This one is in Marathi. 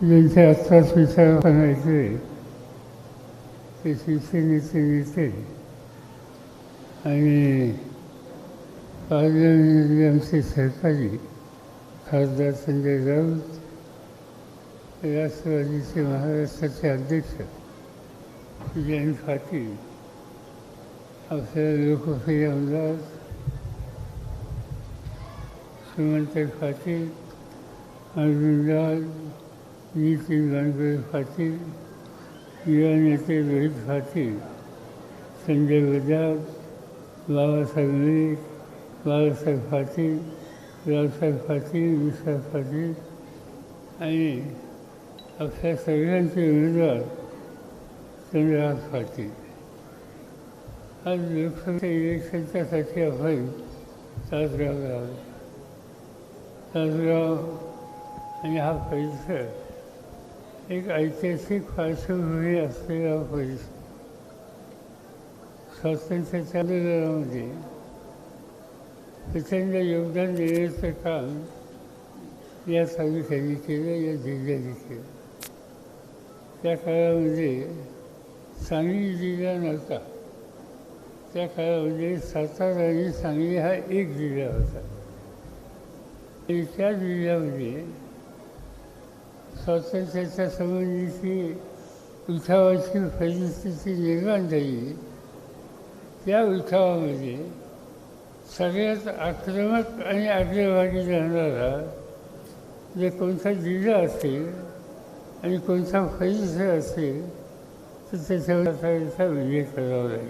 ज्यांचे आत्ताच विचार करायचे ते शिवसेनेचे नेते आणि पार्लमेंटमध्ये आमचे सहकारी खासदार संजय राऊत राष्ट्रवादीचे महाराष्ट्राचे अध्यक्ष जयंत पाटील आपल्या लोकप्रिय आमदार श्रीमंत पाटील अर्जुनलाल नितीन गांगुळे पाटील युवा नेते रोहित पाटील संजय बजाज बाबासाहेब नाईक बाळासाहेब पाटील रावसाहेब पाटील विशाल पाटील आणि आपल्या सगळ्यांचे उमेदवार चंद्रहास पाटील. आज लोकसभा इलेक्शनच्यासाठी आपण तासगावला आलो तासगाव आणि हा परिसर एक ऐतिहासिक पार्श्वभूमी असलेला परिसर. स्वातंत्र्याच्या आंदोलनामध्ये प्रचंड योगदान देण्याचं काम या तालुक्याने केलं या जिल्ह्याने केलं. त्या काळामध्ये सांगली जिल्हा नव्हता. त्या काळामध्ये सातारा आणि सांगली हा एक जिल्हा होता. आणि त्या जिल्ह्यामध्ये स्वातंत्र्याच्या संबंधीची उठावाची परिस्थिती निर्माण झाली त्या उठावामध्ये सगळ्यात आक्रमक आणि आग्रभागी राहणारा जे कोणता जिल्हा असेल आणि कोणता परिसर असेल तर त्याच्यावर आता याचा विजय करावा लागेल.